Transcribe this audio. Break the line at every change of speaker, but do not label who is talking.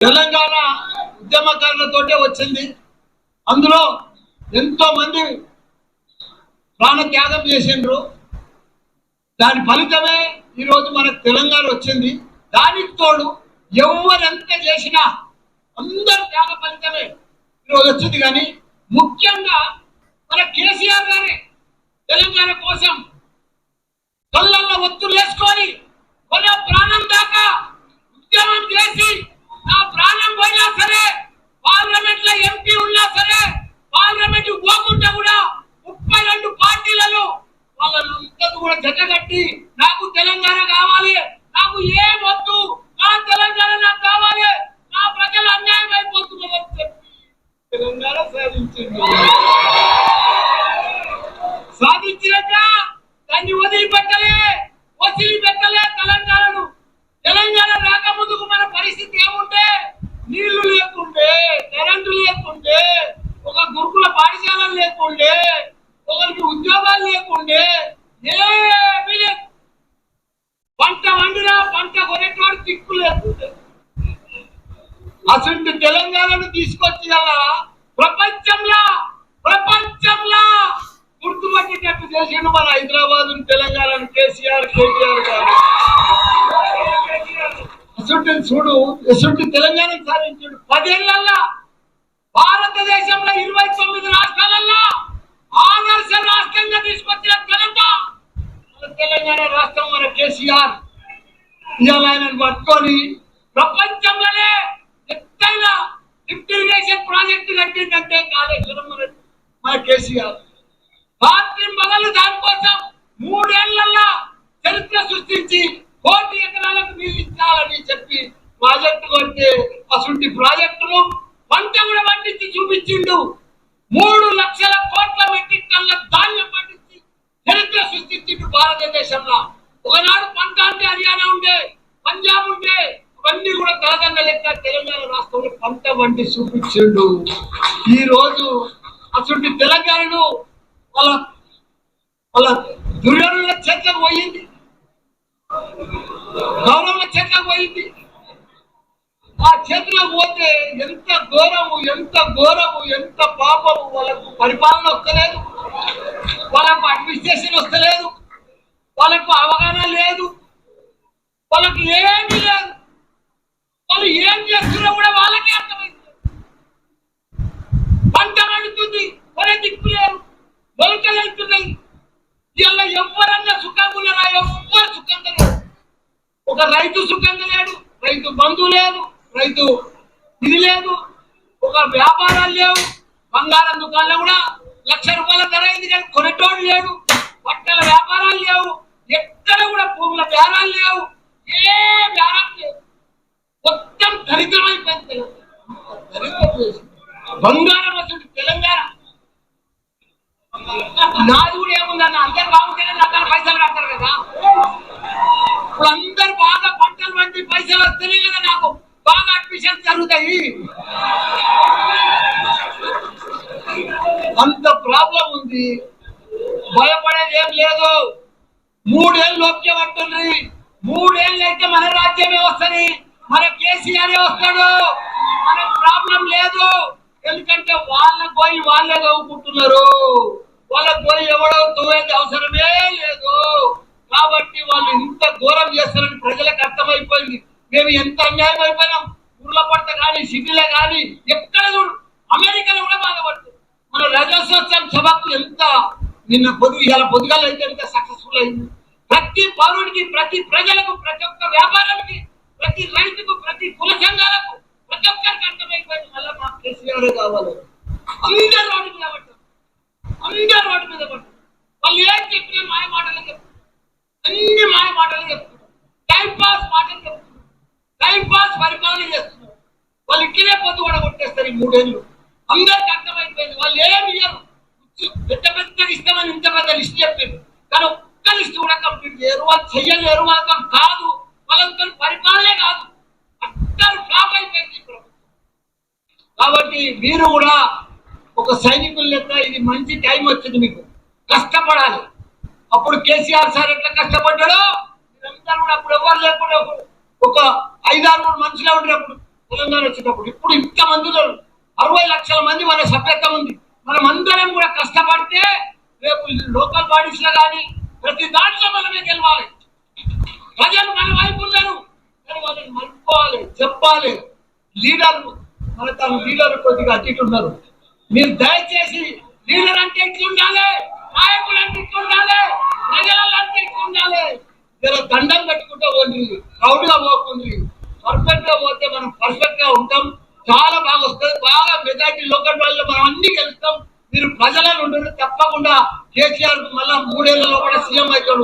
తెలంగాణ ఉద్యమకారులతోటే వచ్చింది. అందులో ఎంతో మంది ప్రాణ త్యాగం చేసిండ్రు. దాని ఫలితమే ఈరోజు మనకు తెలంగాణ వచ్చింది. దానికి తోడు ఎవరు ఎంత చేసినా అందరు త్యాగ ఫలితమే ఈరోజు వచ్చింది. కానీ ముఖ్యంగా మన కేసీఆర్ గారే తెలంగాణ కోసం కళ్ళల్లో ఒత్తులు వేసుకొని కొన ప్రాణం దాకా ఉద్యమం చేసి నా ప్రాణం పోయినా సరే పార్లమెంట్లో ఎంపీ ఉన్నా సరే పార్లమెంట్ పోకుండా కూడా ముప్పై రెండు పార్టీలలో వాళ్ళందరూ కూడా జతగట్టి నాకు తెలంగాణ కావాలి నాకు ఏం వద్దు నా తెలంగాణ నాకు కావాలి నా ప్రజలు అన్యాయం అయిపోతున్నారు చెప్పి తెలంగాణ సాధించింది. సాధించినాక దాన్ని వదిలిపెట్టలే వదిలిపెట్టలే తెలంగాణను. తెలంగాణ రాకముందుకు మన పరిస్థితి ఏముంటే? నీళ్ళు లేకుండే కరెంటు లేకుండే ఒక గురుకుల పాఠశాల లేకుండే ఒకరికి ఉద్యోగాలు లేకుండే. ఏమీ లేదు పంట వండినా పంట కొనేటువంటి దిక్కు లేకుండే. అసలు తెలంగాణను తీసుకొచ్చి ప్రపంచంలో ప్రపంచంలో! గుర్తుపట్టేటట్టు చేసిండు మన హైదరాబాద్ తెలంగాణ కేసీఆర్ కేటీఆర్ గారు. అసలు చూడు అసలు తెలంగాణ సాధించాడు. పదేళ్ళల్లా భారతదేశంలో ఇరవై తొమ్మిది రాష్ట్రాలలో ఆదర్శ రాష్ట్రంగా తీసుకొచ్చిన ఘనత తెలంగాణ రాష్ట్రం మన కేసీఆర్. ఇవాళ ఆయనను పట్టుకొని ప్రపంచంలోనే ఎత్తైన లిఫ్ట్ ఇరిగేషన్ ప్రాజెక్టు కట్టిందంటే కాళేశ్వరం మన మన కేసీఆర్. రాత్రి మొదలు దానికోసం మూడేళ్ళలో చరిత్ర సృష్టించి కోటి చెప్పి ప్రాజెక్టు కొడితే అసలు ప్రాజెక్టులు పంట కూడా పండించి చూపించిండు. మూడు లక్షల కోట్ల మెట్రిక్ టన్ల ధాన్యం పండించి చరిత్ర సృష్టించిండు భారతదేశంలో. ఒకనాడు పంట అంటే హర్యానా ఉండే పంజాబ్ ఉండే అవన్నీ కూడా తలదండ లెక్క తెలంగాణ రాష్ట్రంలో పంట వంటి చూపించిండు. ఈ రోజు అసలు తెలంగాణను వాళ్ళ వాళ్ళ దుర్యోధన చర్చ పోయింది. గౌరవ చెట్ల పోయింది. ఆ చేతిలో పోతే ఎంత ఘోరము ఎంత ఘోరము ఎంత పాపము వాళ్ళకు పరిపాలన వస్తలేదు వాళ్ళకు అడ్మినిస్ట్రేషన్ వస్తలేదు వాళ్ళకు అవగాహన లేదు. వాళ్ళకి ఏమీ లేదు వాళ్ళు ఏం చేస్తున్నా కూడా వాళ్ళకే అర్థమైంది పంట పండుతుంది ఒరే దిక్కు లేరు మొలకలు వెళ్తున్నాయి ఇలా ఎవరన్నా సుఖంగా ఉన్నారా ఎవ్వరు సుఖంగా లేరు ఒక రైతు సుఖంగా లేడు రైతు బంధువు లేదు రైతు ఇది లేదు. ఒక వ్యాపారాలు లేవు. బంగారం దుకాణంలో కూడా లక్ష రూపాయల ధర అయింది కానీ కొనేటోడు లేడు. బట్టల వ్యాపారాలు లేవు. ఎక్కడ కూడా భూముల బేరాలు లేవు. ఏ బేరం లేవు. మొత్తం దరిద్రమైపోయింది దరిద్రం బంగారం అసలు తెలంగాణ. నాది కూడా ఏముందన్న? అందరు బాగుంటేనే నా పైసలు కడతారు కదా. అప్పుడు అందరు బాగా పంటలు వంటి పైసలు వస్తున్నాయి కదా నాకు బాగా అడ్మిషన్ జరుగుతాయి. అంత ప్రాబ్లం ఉంది. భయపడేది ఏం లేదు. మూడేళ్ళు లోపే పట్టుండ్రి మూడేళ్ళు అయితే మన రాజ్యమే వస్తుంది. మన కేసీఆర్ వస్తాడు? మనకు ప్రాబ్లం లేదు. ఎందుకంటే వాళ్ళ పోయి వాళ్ళే తవ్వుకుంటున్నారు వాళ్ళ గోయి ఎవడో తవ్వేది అవసరమే లేదు. ఘోరం చేస్తారని ప్రజలకు అర్థమైపోయింది. మేము ఎంత అన్యాయం అయిపోయినాం? ఊర్ల పడత కానీ సిటీలో కానీ ఎక్కడ చూడు అమెరికాలో కూడా బాధపడుతుంది. మన రజోత్సవం సభకు ఎంత నిన్న పొద్దు ఇవాళ పొద్దుగాల అయితే ఎంత సక్సెస్ఫుల్ అయింది. ప్రతి పౌరుడికి ప్రతి ప్రజలకు ప్రతి ఒక్క వ్యాపారానికి ప్రతి రైతుకు ప్రతి కుల సంఘాలకు ప్రతి ఒక్కరికి అర్థమైపోయింది. మళ్ళీ మాకు కేసీఆర్ కావాలి. అందరు రోడ్డు మీద పడ్డారు అందరు రోడ్డు మీద పడ్డారు వాళ్ళు ఏం చెప్పినా మాయ మాటలు చెప్తారు అన్ని మాటలు చెప్తున్నారు టైం పాస్ మాటలు చెప్తున్నారు టైం పాస్ పరిపాలన చేస్తున్నారు వాళ్ళు ఇట్లనే పొద్దు కూడా కొట్టేస్తారు ఈ మూడేళ్ళు. అందరికి అర్థమైపోయింది. వాళ్ళు ఏమి ఇయ్యరు. పెద్ద పెద్ద ఇస్తామని ఇంత పెద్ద లిస్ట్ చెప్పారు. కానీ ఒక్క లిస్ట్ కూడా కంప్లీట్ చేయరు. వాళ్ళు చెయ్యలేరు వాళ్ళతో కాదు. వాళ్ళతో పరిపాలనే కాదు. అందరూ ఫ్లాప్ అయిపోయింది ఈ ప్రభుత్వం. కాబట్టి మీరు కూడా ఒక సైనికుల లెక్క ఇది మంచి టైం వచ్చింది మీకు. కష్టపడాలి. అప్పుడు కేసీఆర్ సార్ ఎట్లా కష్టపడ్డాడో? మీరందరూ కూడా అప్పుడు ఎవరు లేకుండా ఒక- ఒక ఐదారు మనుషులే ఉండేటప్పుడు తెలంగాణ వచ్చినప్పుడు ఇప్పుడు ఇంత మంది అరవై లక్షల మంది మన సభ్యత్వం ఉంది. మనం అందరం కూడా కష్టపడితే రేపు లోకల్ బాడీస్లో కానీ ప్రతి దాంట్లో మనమే గెలవాలి. ప్రజలు మన వైపు ఉన్నారు. కానీ వాళ్ళని మనుకోవాలి చెప్పాలి లీడర్లు మన తన లీడర్ కొద్దిగా అట్టి ఉన్నారు. మీరు దయచేసి లీడర్ అంటే ఇట్లా నాయకులు అంటే ఇట్లా ఉండాలి ప్రజలు అంటే దండం పెట్టుకుంటూ పోండి. ప్రౌడ్గా పోతుంది పర్ఫెక్ట్గా పోతే మనం పర్ఫెక్ట్గా ఉంటాం. చాలా బాగా వస్తుంది. బాగా మెజార్టీ లోకల్ వాళ్ళు మనం అన్ని గెలుస్తాం. మీరు ప్రజలను ఉండరు తప్పకుండా. కేసీఆర్ మళ్ళా మూడేళ్ళలో కూడా సీఎం అవుతాడు.